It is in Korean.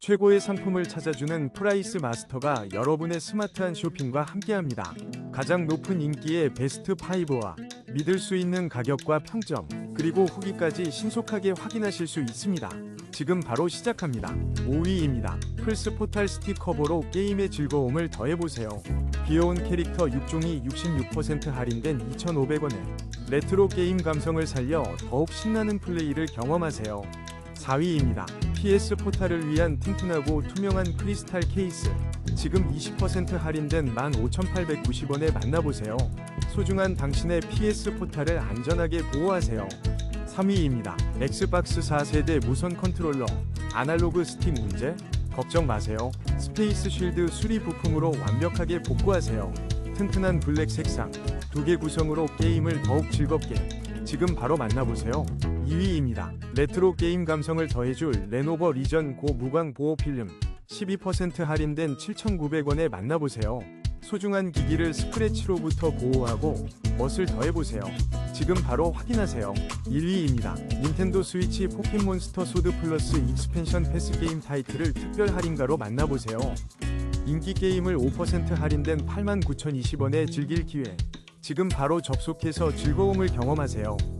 최고의 상품을 찾아주는 프라이스 마스터가 여러분의 스마트한 쇼핑과 함께합니다. 가장 높은 인기의 베스트 5와 믿을 수 있는 가격과 평점, 그리고 후기까지 신속하게 확인하실 수 있습니다. 지금 바로 시작합니다. 5위입니다. 플스 포탈 스티커보로 게임의 즐거움을 더해보세요. 귀여운 캐릭터 6종이 66% 할인된 2,500원에 레트로 게임 감성을 살려 더욱 신나는 플레이를 경험하세요. 4위입니다. PS 포탈을 위한 튼튼하고 투명한 크리스탈 케이스. 지금 20% 할인된 15,890원에 만나보세요. 소중한 당신의 PS 포탈을 안전하게 보호하세요. 3위입니다. 엑스박스 4세대 무선 컨트롤러. 아날로그 스틱 문제? 걱정 마세요. 스페이스 쉴드 수리 부품으로 완벽하게 복구하세요. 튼튼한 블랙 색상, 두 개 구성으로 게임을 더욱 즐겁게. 지금 바로 만나보세요. 2위입니다. 레트로 게임 감성을 더해줄 레노버 리전 고 무광 보호 필름 12% 할인된 7,900원에 만나보세요. 소중한 기기를 스크래치로부터 보호하고 멋을 더해보세요. 지금 바로 확인하세요. 1위입니다. 닌텐도 스위치 포켓몬스터 소드 플러스 익스펜션 패스 게임 타이틀을 특별 할인가로 만나보세요. 인기 게임을 5% 할인된 89,020원에 즐길 기회. 지금 바로 접속해서 즐거움을 경험하세요.